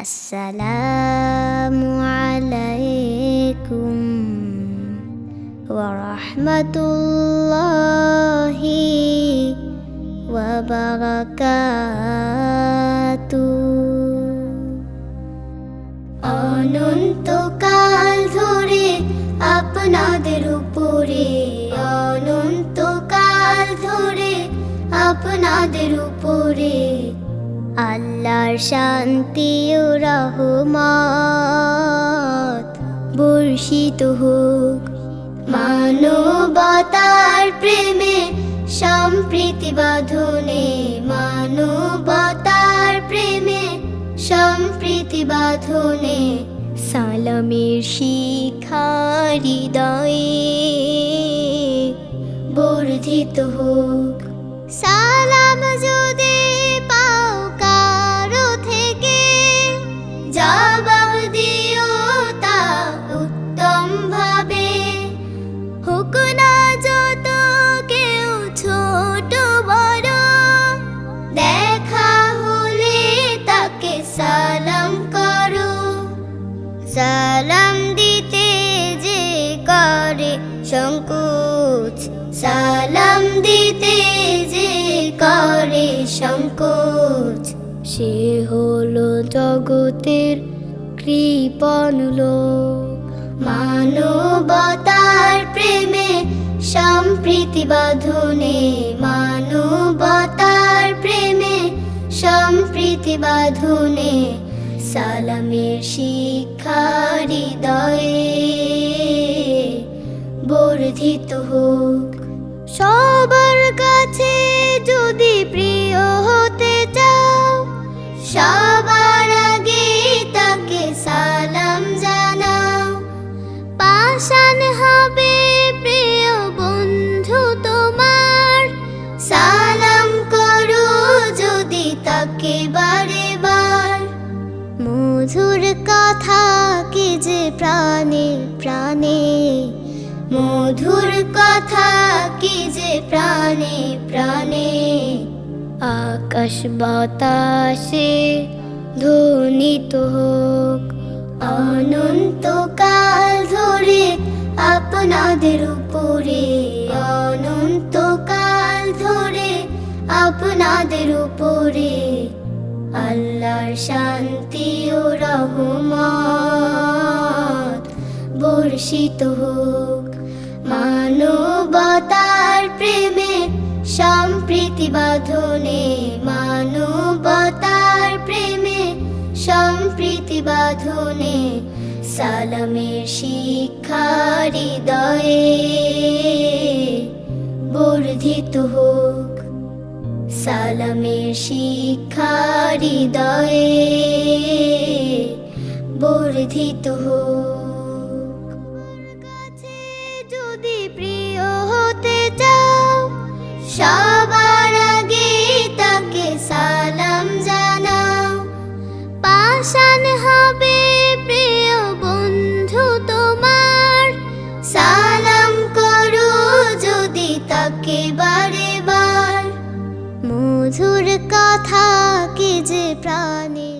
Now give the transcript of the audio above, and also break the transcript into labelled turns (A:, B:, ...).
A: আসসালামু আলাইকুম ওরহমতুল্লাহি অনন্তকাল ধরে আপনাদের উপরে অনন্তকাল ধরে আপনাদের উপরে। আল্লাহর শান্তি ও রহমত বর্ষিত হোক। মানবতার প্রেমে সম্প্রীতি বাঁধনে, মানবতার প্রেমে সম্প্রীতি বাঁধনে, সালামের শিখা হৃদয়ে বর্ধিত হোক। সালাম দিতে যে করে সংকোচ সালাম দিতে যে করে সংকোচ সে হলো জগতের কৃপণ লোক। মানবতার প্রেমে সম্প্রীতি বাঁধনে। মানবতার প্রেমে সম্প্রীতি বাঁধনে। সালামের শিক্ষারি দয়ে বর্ধিত হোক সবার কাছে মধুর কথা কি যে প্রাণে প্রাণে? মধুর কথা কি যে প্রাণে প্রাণে? আকাশ বাতাসে ধ্বনিত হোক, অনন্তকাল ধরে আপনাদের উপরে। অনন্তকাল ধরে আপনাদের উপরে। শান্তি ও রহমত। বর্ষিত হোক মানবতার প্রেমে, সম্প্রীতি বাঁধনে মানবতার প্রেমে, সম্প্রীতি বাঁধনে সালামের শিক্ষা হৃদয়ে বর্ধিত হোক। সালামের শিক্ষা হৃদয়ে বর্ধিত হোক। যদি প্রিয় হতে চাও থাকে যে প্রাণে?